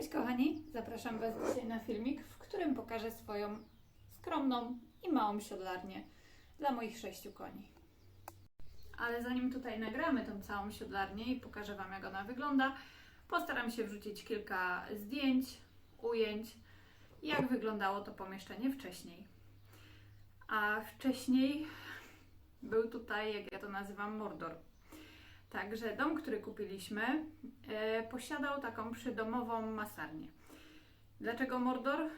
Cześć kochani, zapraszam Was dzisiaj na filmik, w którym pokażę swoją skromną i małą siodlarnię dla moich sześciu koni. Ale zanim tutaj nagramy tą całą siodlarnię i pokażę Wam jak ona wygląda, postaram się wrzucić kilka zdjęć, ujęć, jak wyglądało to pomieszczenie wcześniej. A wcześniej był tutaj, jak ja to nazywam, Mordor. Także dom, który kupiliśmy, e, posiadał taką przydomową masarnię. Dlaczego Mordor?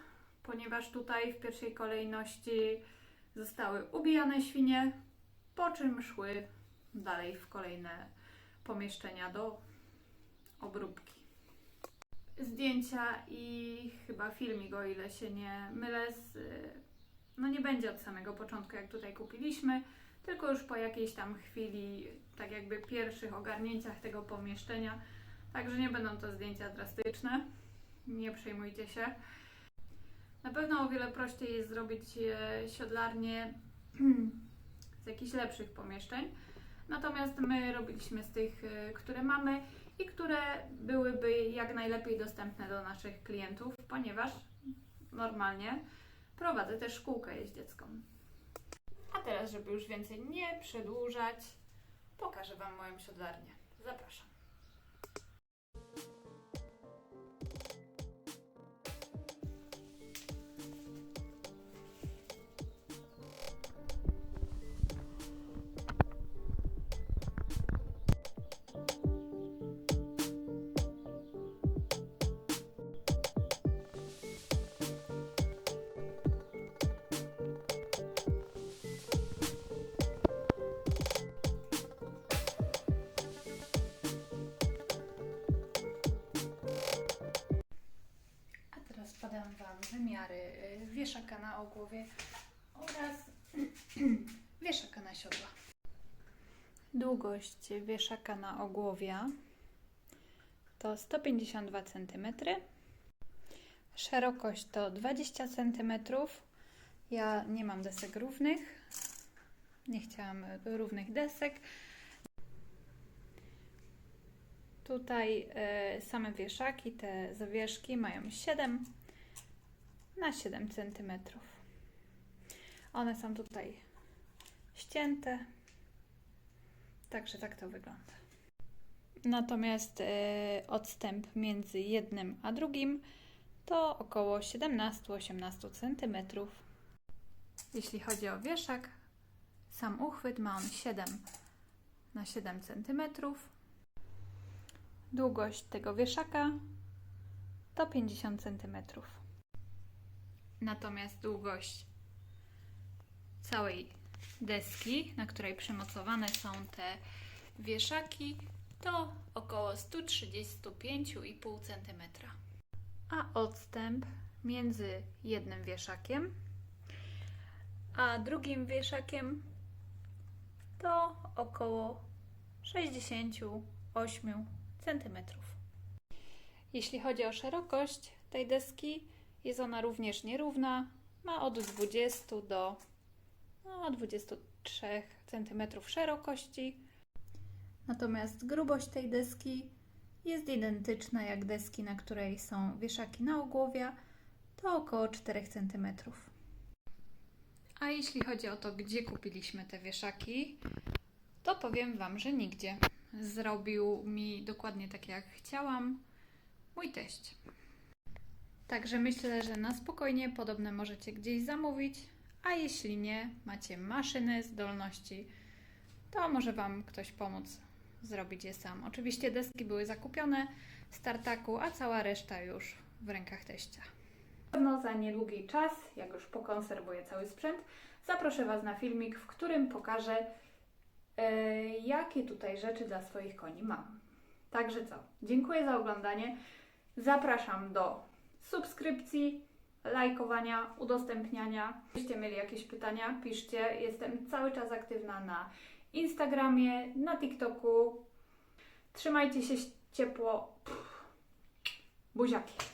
Ponieważ tutaj w pierwszej kolejności zostały ubijane świnie, po czym szły dalej w kolejne pomieszczenia do obróbki. Zdjęcia i chyba filmik, o ile się nie mylę, z, no nie będzie od samego początku, jak tutaj kupiliśmy, tylko już po jakiejś tam chwili, tak jakby pierwszych ogarnięciach tego pomieszczenia. Także nie będą to zdjęcia drastyczne, nie przejmujcie się. Na pewno o wiele prościej jest zrobić e, siodlarnię z jakichś lepszych pomieszczeń. Natomiast my robiliśmy z tych, e, które mamy i które byłyby jak najlepiej dostępne do naszych klientów, ponieważ normalnie prowadzę też szkółkę jeździecką. A teraz, żeby już więcej nie przedłużać, pokażę Wam moją siodlarnię. Zapraszam. Wymiary y, wieszaka na ogłowie oraz wieszaka na siodła. Długość wieszaka na ogłowia to 152 cm. Szerokość to 20 cm. Ja nie mam desek równych. Nie chciałam równych desek. Tutaj e, same wieszaki, te zawieszki mają 7 na 7 cm. One są tutaj ścięte. Także tak to wygląda. Natomiast e, odstęp między jednym a drugim to około 17-18 cm. Jeśli chodzi o wieszak, sam uchwyt ma on 7 na 7 cm. Długość tego wieszaka to 50 cm. Natomiast długość całej deski, na której przymocowane są te wieszaki, to około 135,5 cm. A odstęp między jednym wieszakiem a drugim wieszakiem to około 68 cm. Jeśli chodzi o szerokość tej deski, jest ona również nierówna. Ma od 20 do no, 23 cm szerokości. Natomiast grubość tej deski jest identyczna jak deski, na której są wieszaki na ogłowia, to około 4 cm. A jeśli chodzi o to, gdzie kupiliśmy te wieszaki, to powiem Wam, że nigdzie. Zrobił mi dokładnie tak, jak chciałam mój teść. Także myślę, że na spokojnie podobne możecie gdzieś zamówić, a jeśli nie, macie maszyny, zdolności, to może Wam ktoś pomóc zrobić je sam. Oczywiście deski były zakupione z tartaku, a cała reszta już w rękach teścia. Pewno za niedługi czas, jak już pokonserwuję cały sprzęt, zaproszę Was na filmik, w którym pokażę, e, jakie tutaj rzeczy dla swoich koni mam. Także co? Dziękuję za oglądanie. Zapraszam do subskrypcji, lajkowania, udostępniania. Jeśli mieli jakieś pytania, piszcie. Jestem cały czas aktywna na Instagramie, na TikToku. Trzymajcie się ciepło. Pff, buziaki.